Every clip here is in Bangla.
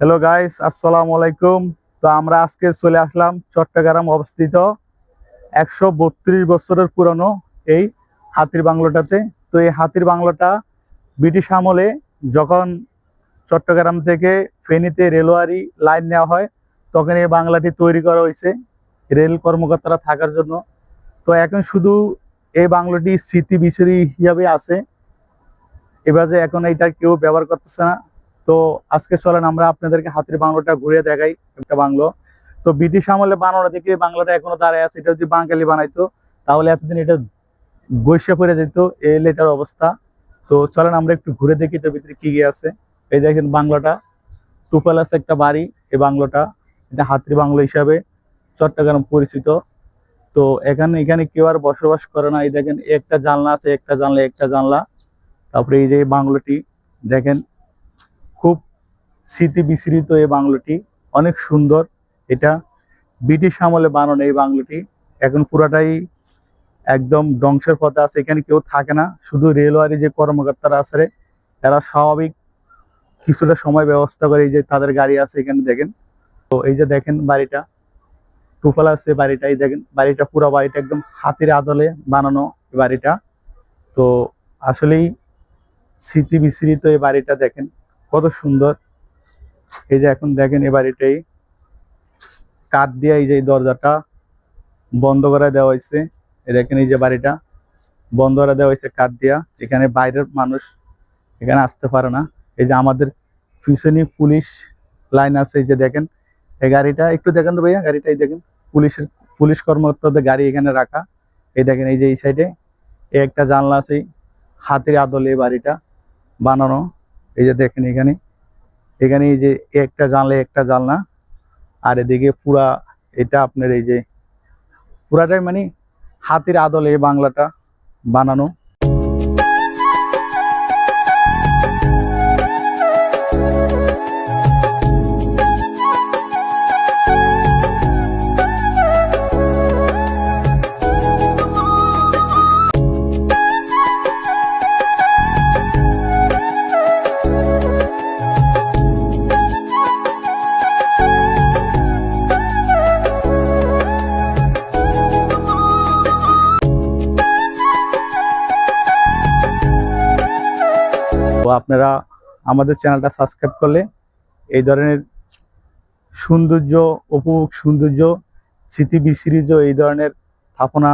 হ্যালো গাইস আসসালামু আলাইকুম তো আমরা আজকে চলে আসলাম চট্টগ্রাম অবস্থিত একশো বত্রিশ বছরের পুরনো এই হাতির বাংলোটাতে। তো এই হাতির বাংলোটা ব্রিটিশ আমলে যখন চট্টগ্রাম থেকে ফেনীতে রেলওয়ারি লাইন নেওয়া হয়, তখন এই বাংলাটি তৈরি করা হয়েছে রেল কর্মকর্তারা থাকার জন্য। তো এখন শুধু এই বাংলোটি স্মৃতি বিচুরি হিসাবে আছে। এবার যে এখন এটা কেউ ব্যবহার করতেছে না। তো আজকে চলেন আমরা আপনাদেরকে হাতির বাংলোটা ঘুরে দেখাই একটা বাংলো। তো ব্রিটিশ আমলে বানানো এই বাংলাটা এখনও দাঁড়ায় আছে, এটা যদি বাঙালি বানাইতো, তাহলে এতদিন এটা গৈসা পড়ে যেত, এই লেটার অবস্থা। তো চলেন আমরা একটু ঘুরে দেখি এটার ভিতরে কি আছে। এই দেখেন বাংলাটা টুপাল আছে একটা বাড়ি, এই বাংলোটা, এটা হাতির বাংলো হিসাবে চট্টগ্রাম পরিচিত। তো এখানে এখানে কেউ আর বসবাস করে না, এই দেখেন একটা জানলা আছে, একটা জানলা একটা জানলা। তারপরে এই যে বাংলোটি, দেখেন খুব স্মৃতি বিস্মৃত এই বাংলোটি। অনেক সুন্দর এটা। ব্রিটিশ আমলে বানানো এই বাংলোটি। এখন পুরাটাই একদম ধ্বংসের পথে আছে। এখানে কেউ থাকে না। শুধু রেলওয়ারি যে কর্মকর্তারা আছে এরা স্বাভাবিক কিছুটা সময় ব্যবস্থা করে এই যে তাদের গাড়ি আছে এখানে দেখেন। তো এই যে দেখেন বাড়িটা। টুপাল আছে বাড়িটা, এই দেখেন বাড়িটা, পুরো বাড়িটা একদম হাতির আদলে বানানো বাড়িটা। তো আসলেই স্মৃতি বিস্মৃত এই বাড়িটা দেখেন। সুন্দর। এই যে এখন দেখেন এই বাড়িটাই। কাঠ দিয়ে এই যে দরজাটা বন্ধ করে দেওয়া হয়েছে। দেখেন এই যে বাড়িটা বন্ধ করে দেওয়া হয়েছে কাঠ দিয়া। এখানে বাইরের মানুষ এখানে আসতে পারে না। এই যে আমাদের পিছনে পুলিশ লাইন আছে, এই যে দেখেন। এই গাড়িটা একটু দেখেন তো ভাইয়া, গাড়িটা এই দেখেন। পুলিশের, পুলিশ কর্মকর্তাদের গাড়ি এখানে রাখা। এই দেখেন এই যে এই সাইডে একটা জানলা আছে, হাতের আদলে বাড়িটা বানানো। এই যে দেখেন এখানে এখানে এই যে একটা জানলে একটা জানলা, আর এদিকে পুরা এটা আপনার এই যে, পুরাটাই মানে হাতির আদলে বাংলাটা বানানো। তো আপনারা আমাদের চ্যানেলটা সাবস্ক্রাইব করলে এই ধরনের সৌন্দর্য, উপভোগ সৌন্দর্য, স্মৃতি বিস্মৃত এই ধরনের স্থাপনা,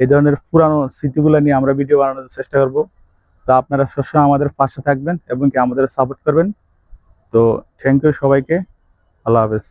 এই ধরনের পুরানো স্মৃতিগুলো নিয়ে আমরা ভিডিও বানানোর চেষ্টা করব। তো আপনারা সবসময় আমাদের পাশে থাকবেন এবং কি আমাদের সাপোর্ট করবেন। তো থ্যাংক ইউ সবাইকে। আল্লাহ হাফেজ।